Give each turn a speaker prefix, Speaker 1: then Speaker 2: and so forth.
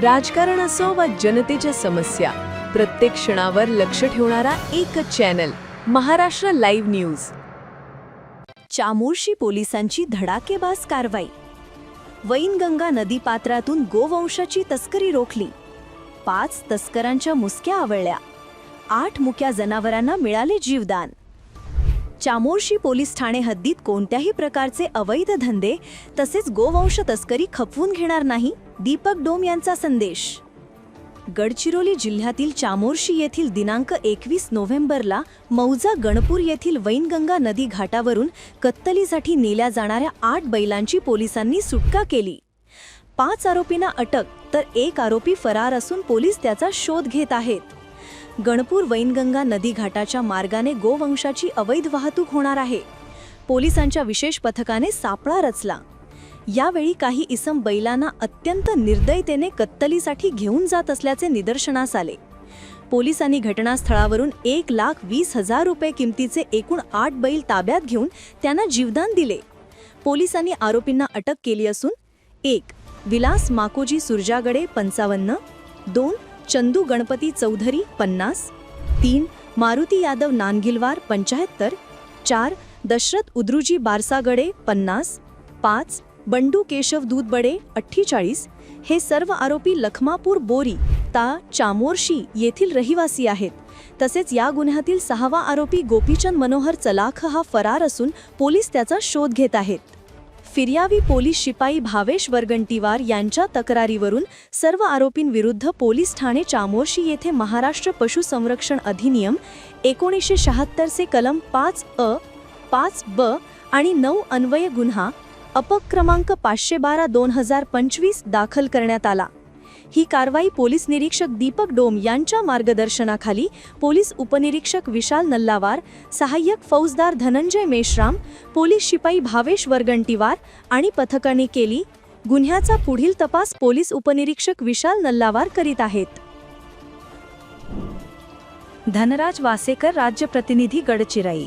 Speaker 1: राजकारण असो वा जनतेच्या समस्या प्रत्येक क्षणावर लक्ष ठेवणारा एकच channel Maharashtra live news. Chamorshi पोलिसांची धडाकेबाज कारवाई. वैनगंगा नदीपात्रातून गोवंशाची तस्करी रोखली. पाच तस्करांच्या मुसक्या आवळल्या. आठ मुक्या जनावरांना मिळाले जीवदान. चामोर्शी पोलीस ठाणे हद्दीत कोणत्याही प्रकारचे अवैध धंदे तसेच गोवंश तस्करी खपवून घेणार नाही? दीपक डोम यांचा संदेश. गडचिरोली जिल्ह्यातील चामोर्शी येथील दिनांक एकवीस नोव्हेंबरला मौजा गणपूर येथील वैनगंगा नदी घाटावरून कत्तलीसाठी नेल्या जाणाऱ्या आठ बैलांची पोलिसांनी सुटका केली. पाच आरोपींना अटक तर एक आरोपी फरार असून पोलीस त्याचा शोध घेत आहेत. गणपूर वैनगंगा नदी घाटाच्या मार्गाने गोवंशाची अवैध वाहतूक होणार आहे. पोलिसांच्या विशेष पथकाने सापळा रचला. यावेळी काही इसम बैलांना अत्यंत निर्दयतेने कत्तलीसाठी घेऊन जात असल्याचे निदर्शनास आले. पोलिसांनी घटनास्थळावरून एक लाख वीस हजार रुपये किमतीचे एकूण आठ बैल ताब्यात घेऊन त्यांना जीवदान दिले. पोलिसांनी आरोपींना अटक केली असून एक विलास माकोजी सुरजागडे पंचावन्न दोन चंदू गणपती चौधरी पन्नास तीन मारुती यादव नानगिलवार पंच्याहत्तर चार दशरथ उद्रुजी बारसागडे पन्नास पाच बंडू केशव दूधबडे अठ्ठेचाळीस हे सर्व आरोपी लखमापूर बोरी ता चामोर्शी येथील रहिवासी आहेत. तसेच या गुन्ह्यातील सहावा आरोपी गोपीचंद मनोहर चलाख हा फरार असून पोलीस त्याचा शोध घेत आहेत. फिर्यावी पोलीस शिपाई भावेश वरगंटीवार यांच्या तक्रारीवरून सर्व आरोपींविरुद्ध पोलीस ठाणे चामोर्शी येथे महाराष्ट्र पशुसंरक्षण अधिनियम एकोणीसशे शहात्तरचे कलम पाच अ पाच ब आणि नऊ अन्वय गुन्हा अपक क्रमांक पाचशे बारा दोन हजार पंचवीस दाखल करण्यात आला. ही कारवाई पोलीस निरीक्षक दीपक डोम यांच्या मार्गदर्शनाखाली पोलीस उपनिरीक्षक विशाल नल्लावार सहाय्यक फौजदार धनंजय मेश्राम पोलीस शिपाई भावेश वरगंटीवार आणि पथकाने केली. गुन्ह्याचा पुढील तपास पोलीस उपनिरीक्षक विशाल नल्लावार करीत आहेत. धनराज वासेकर राज्य प्रतिनिधी गडचिराई